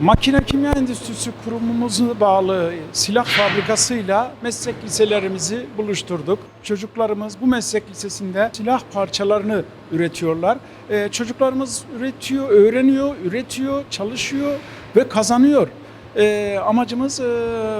Makine Kimya Endüstrisi kurumumuzu bağlı silah fabrikasıyla meslek liselerimizi buluşturduk. Çocuklarımız bu meslek lisesinde silah parçalarını üretiyorlar. Ee, çocuklarımız üretiyor, öğreniyor, üretiyor, çalışıyor ve kazanıyor. Ee, amacımız e,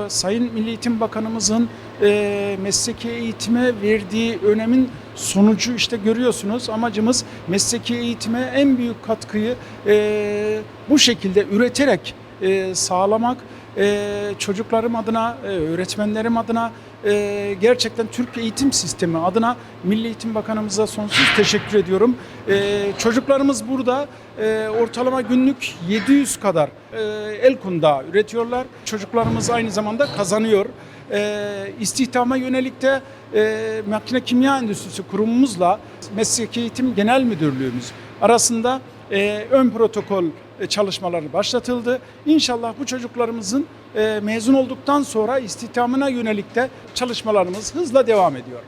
Sayın Milli Eğitim Bakanımızın e, mesleki eğitime verdiği önemin sonucu işte görüyorsunuz. Amacımız mesleki eğitime en büyük katkıyı e, bu şekilde üreterek e, sağlamak. E, çocuklarım adına, e, öğretmenlerim adına, e, gerçekten Türk eğitim sistemi adına Milli Eğitim Bakanımıza sonsuz teşekkür ediyorum. E, çocuklarımız burada e, ortalama günlük 700 kadar e, el kundağı üretiyorlar. Çocuklarımız aynı zamanda kazanıyor. E, istihdama yönelik de e, Makine Kimya Endüstrisi kurumumuzla Mesleki Eğitim Genel Müdürlüğümüz arasında e, ön protokol çalışmaları başlatıldı. İnşallah bu çocuklarımızın e, mezun olduktan sonra istihdamına yönelik de çalışmalarımız hızla devam ediyor.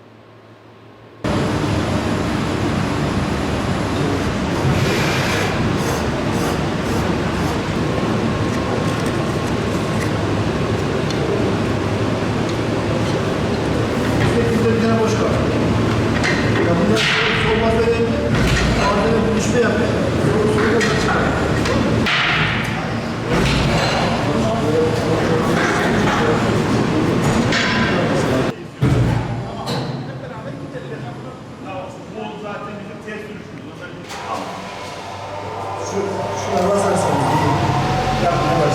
şu, şuna basarsanız yapmaya